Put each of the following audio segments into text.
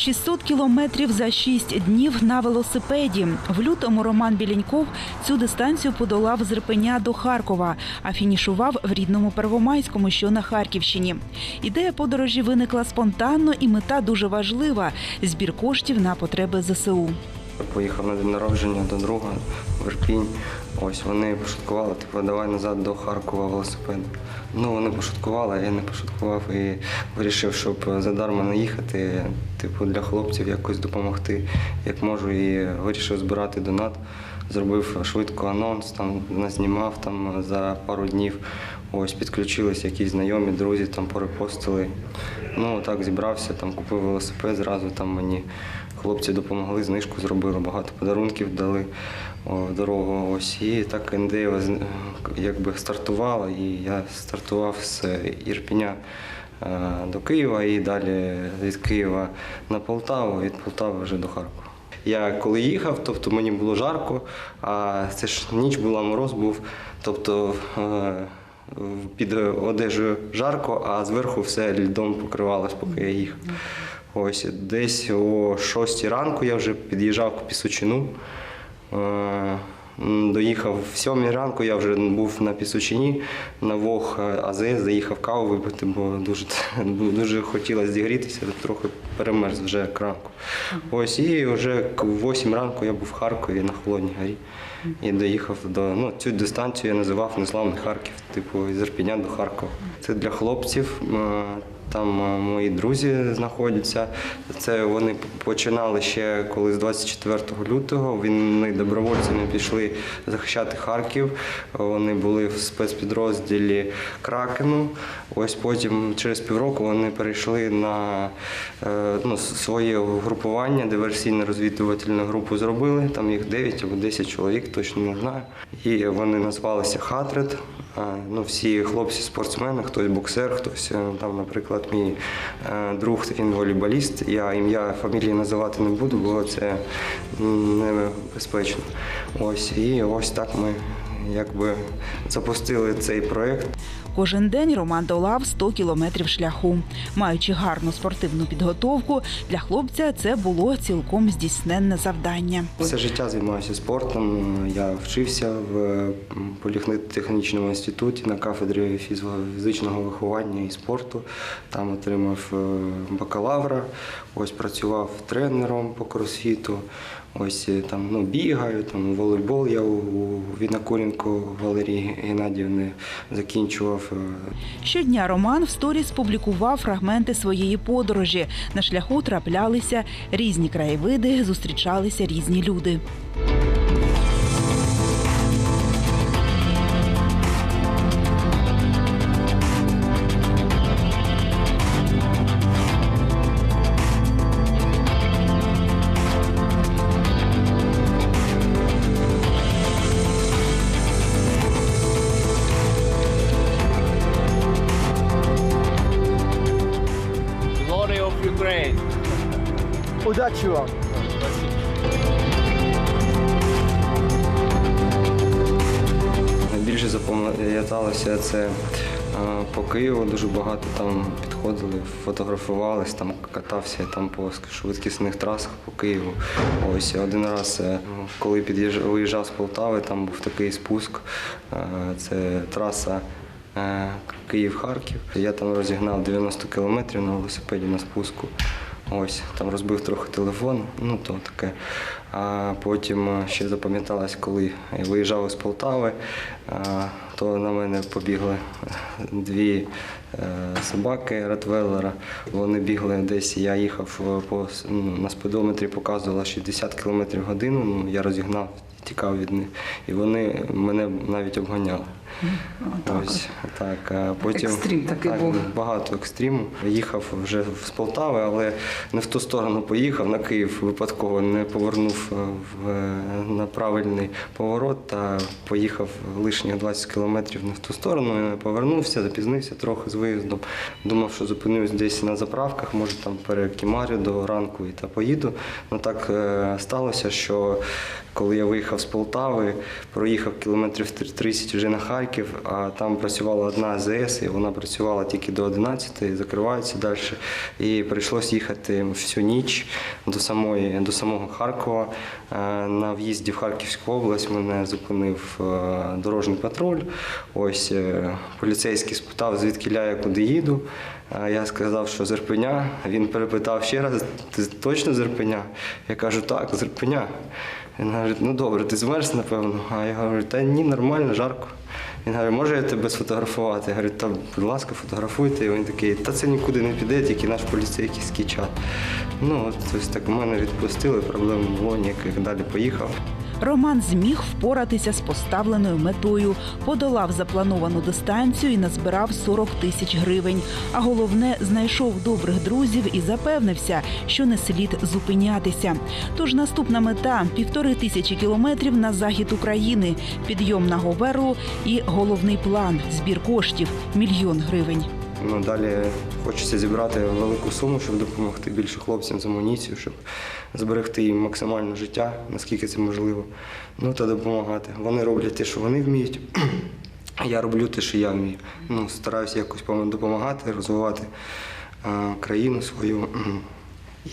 600 кілометрів за 6 днів на велосипеді. В лютому Роман Біліньков цю дистанцію подолав з Рпеня до Харкова, а фінішував в рідному Первомайському, що на Харківщині. Ідея подорожі виникла спонтанно, і мета дуже важлива збір коштів на потреби ЗСУ. Поїхав на день народження до друга в Ірпінь. Ось вони пошуткували, типу, давай назад до Харкова велосипед. Ну вони пошуткували, я не пошуткував і вирішив, щоб задарма не їхати, типу, для хлопців якось допомогти, як можу, і вирішив збирати донат. Зробив швидко анонс, там назнімав там за пару днів. Ось підключились якісь знайомі, друзі, там порепостили. Ну так зібрався, там купив велосипед, зразу там мені хлопці допомогли, знижку зробили, багато подарунків дали в дорогу. Ось і так з- якби стартувала, і я стартував з Ірпіня е, до Києва і далі від Києва на Полтаву, від Полтави вже до Харкова. Я коли їхав, тобто мені було жарко, а це ж ніч була, мороз був. Тобто е, під одежею жарко, а зверху все льдом покривалось, поки я їхав. Ось десь о 6 ранку я вже під'їжджав к Пісочину. Е, Доїхав в 7 ранку, я вже був на Пісочині, на Вог е, АЗС, заїхав каву випити, бо дуже, дуже хотілося зігрітися, трохи перемерз вже к ранку. Ось і вже к 8 ранку я був в Харкові на Холодній горі і доїхав до ну, цю дистанцію я називав Неславний Харків, типу з Ірпіня до Харкова. Це для хлопців. Там е, мої друзі знаходяться. Це вони починали ще коли з 24 лютого. Вони добровольцями пішли захищати Харків. Вони були в спецпідрозділі Кракену. Ось потім через півроку вони перейшли на е, ну, своє групування, диверсійно-розвідувальну групу зробили. Там їх 9 або 10 чоловік, точно не знаю. І вони назвалися Хатрет. А, Ну, всі хлопці спортсмени, хтось боксер, хтось е, там, наприклад, мій е, друг, він волейболіст. Я ім'я, фамілії називати не буду, бо це небезпечно. Ось і ось так ми якби запустили цей проєкт. Кожен день Роман долав 100 кілометрів шляху. Маючи гарну спортивну підготовку, для хлопця це було цілком здійсненне завдання. Все життя займаюся спортом. Я вчився в політехнічному інституті на кафедрі фізичного виховання і спорту. Там отримав е, бакалавра. Ось працював тренером по кросфіту. Ось е, там ну, бігаю, там волейбол я у, у Вінокуренко Валерії Геннадіївни закінчував. е, Щодня Роман в сторіс публікував фрагменти своєї подорожі. На шляху траплялися різні краєвиди, зустрічалися різні люди. Удачі вам! Найбільше запам'яталося це е, по Києву. Дуже багато там підходили, фотографувались, там катався там по швидкісних трасах по Києву. Ось один раз, е, коли під'їжджав, виїжджав з Полтави, там був такий спуск. е, Це траса. Київ-Харків. Я там розігнав 90 кілометрів на велосипеді на спуску. Ось, там розбив трохи телефон, ну то таке. А потім е, ще запам'яталось, коли я виїжджав із Полтави, е, то на мене побігли дві е, собаки Ротвеллера. Вони бігли десь, я їхав по, ну, на спидометрі, показувало 60 км годину, ну, я розігнав, тікав від них. І вони мене навіть обганяли. Ось так. Потім Екстрім такий так, був. багато екстриму. Їхав вже з Полтави, але не в ту сторону поїхав на Київ. Випадково не повернув е, в, на правильний поворот та поїхав лишніх 20 кілометрів не в ту сторону. Повернувся, запізнився трохи з виїздом. Думав, що зупинюсь десь на заправках, може там перекімарю до ранку і та поїду. Ну так е, сталося, що коли я виїхав з Полтави, проїхав кілометрів 30 вже на Харків, а там працювала одна АЗС, і вона працювала тільки до 11, закривається далі. І прийшлось їхати всю ніч до, самої, до самого Харкова. Е, На в'їзді в Харківську область мене зупинив е, дорожній патруль. Ось е, поліцейський спитав, звідки я куди їду. Я сказав, що з Ірпеня. Він перепитав ще раз, ти точно з Ірпеня? Я кажу, так, з Ірпеня. Він говорить, ну добре, ти змерз, напевно. А я говорю, та ні, нормально, жарко. Він каже, може я тебе сфотографувати? Я говорю, та будь ласка, фотографуйте. І він такий, та це нікуди не піде, тільки наш поліцейський чат. Ну, от ось так мене відпустили, проблем було ніяких, далі поїхав. Роман зміг впоратися з поставленою метою, подолав заплановану дистанцію і назбирав 40 тисяч гривень. А головне, знайшов добрих друзів і запевнився, що не слід зупинятися. Тож наступна мета півтори тисячі кілометрів на захід України, підйом на Говерлу і головний план збір коштів мільйон гривень. Ну, далі хочеться зібрати велику суму, щоб допомогти більше хлопцям з амуніцією, щоб зберегти їм максимально життя, наскільки це можливо. Ну та допомагати. Вони роблять те, що вони вміють. Я роблю те, що я вмію. Ну, стараюся якось допомагати, розвивати країну свою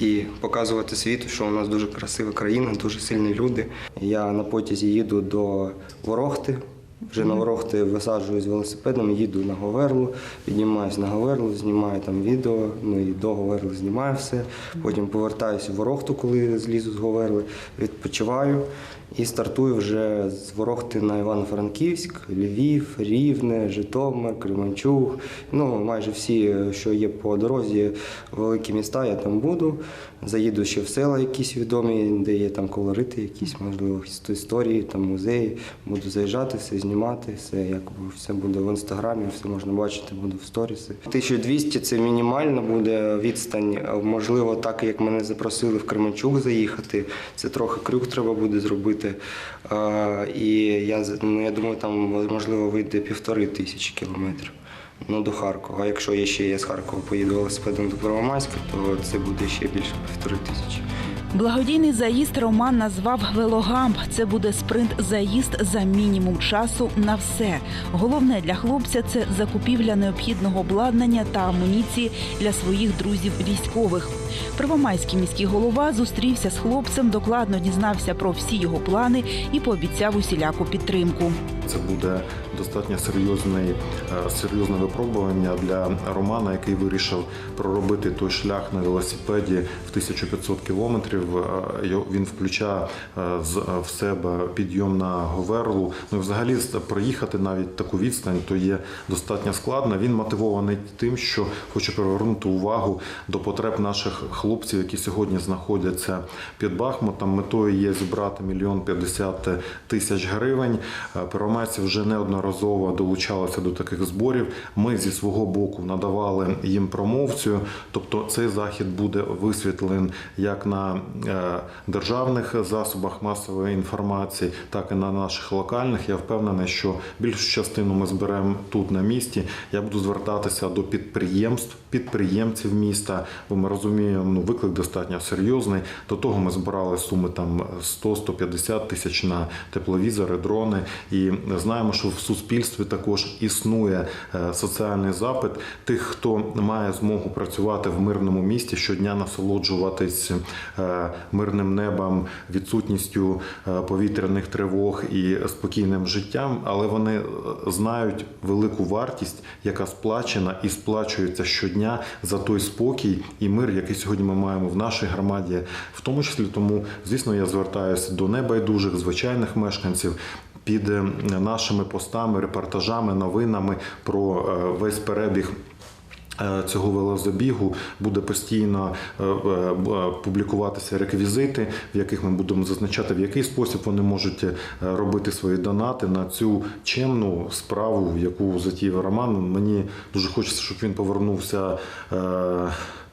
і показувати світу, що у нас дуже красива країна, дуже сильні люди. Я на потязі їду до Ворохти. Вже на Ворохти висаджуюсь велосипедом, їду на Говерлу, піднімаюсь на Говерлу, знімаю там відео, ну і до Говерли знімаю все. Потім повертаюся в Ворохту, коли злізу з Говерли, відпочиваю і стартую вже з Ворохти на Івано-Франківськ, Львів, Рівне, Житомир, Кременчуг. Ну, майже всі, що є по дорозі, великі міста, я там буду. Заїду ще в села якісь відомі, де є там колорити, якісь можливо історії, там музеї. Буду заїжджати, все знімати, все якби все буде в інстаграмі, все можна бачити, буде в сторіси. 1200 це мінімальна буде відстань. Можливо, так як мене запросили в Кременчук заїхати. Це трохи крюк треба буде зробити. І я ну, я думаю, там можливо вийде півтори тисячі кілометрів. Ну, до Харкова. А якщо я ще я з Харкова поїду велосипедом до Первомайська, то це буде ще більше півтори тисячі. Благодійний заїзд Роман назвав велогамп. Це буде спринт-заїзд за мінімум часу на все. Головне для хлопця це закупівля необхідного обладнання та амуніції для своїх друзів військових. Первомайський міський голова зустрівся з хлопцем, докладно дізнався про всі його плани і пообіцяв усіляку підтримку. Це буде достатньо серйозний, е, серйозне випробування для Романа, який вирішив проробити той шлях на велосипеді в 1500 кілометрів. Е, Він включає е, в себе підйом на Говерлу. Ну і взагалі проїхати навіть таку відстань, то є достатньо складно. Він мотивований тим, що хоче привернути увагу до потреб наших хлопців, які сьогодні знаходяться під Бахмутом. Метою є зібрати мільйон п'ятдесят тисяч гривень. Первомайці вже неодноразово долучалися до таких зборів. Ми зі свого боку надавали їм промовцію. Тобто цей захід буде висвітлен як на е, державних засобах масової інформації, так і на наших локальних. Я впевнений, що більшу частину ми зберемо тут на місці. Я буду звертатися до підприємств, підприємців міста, бо ми розуміємо, ну виклик достатньо серйозний. До того ми збирали суми там 100-150 тисяч на тепловізори, дрони. І знаємо, що в суспільстві також існує е, соціальний запит тих, хто має змогу працювати в мирному місті, щодня насолоджуватись е, мирним небом, відсутністю е, повітряних тривог і спокійним життям, але вони знають велику вартість, яка сплачена і сплачується щодня за той спокій і мир, який сьогодні ми маємо в нашій громаді, в тому числі тому, звісно, я звертаюся до небайдужих звичайних мешканців. Під е, нашими постами, репортажами, новинами про е, весь перебіг цього велозабігу буде постійно е, е, публікуватися реквізити, в яких ми будемо зазначати, в який спосіб вони можуть е, робити свої донати на цю чемну справу, яку затіяв Роман. Мені дуже хочеться, щоб він повернувся.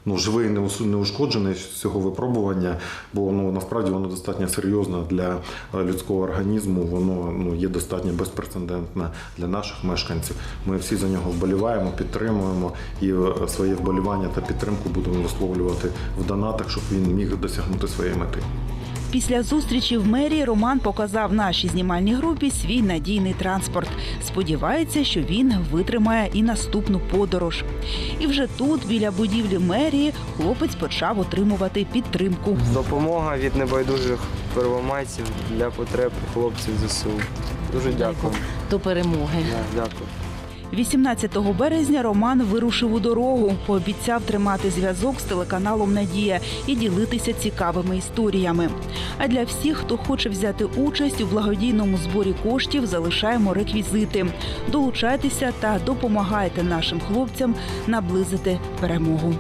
Ну, живий, не неушкоджений з цього випробування, бо ну насправді воно достатньо серйозне для е, людського організму. Воно ну є достатньо безпрецедентне для наших мешканців. Ми всі за нього вболіваємо, підтримуємо і е, своє вболівання та підтримку будемо висловлювати в донатах, щоб він міг досягнути своєї мети. Після зустрічі в мерії Роман показав нашій знімальній групі свій надійний транспорт. Сподівається, що він витримає і наступну подорож. І вже тут, біля будівлі мерії, хлопець почав отримувати підтримку. Допомога від небайдужих первомайців для потреб хлопців ЗСУ. Дуже дякую. До перемоги. Дякую. 18 березня Роман вирушив у дорогу, пообіцяв тримати зв'язок з телеканалом Надія і ділитися цікавими історіями. А для всіх, хто хоче взяти участь у благодійному зборі коштів, залишаємо реквізити. Долучайтеся та допомагайте нашим хлопцям наблизити перемогу.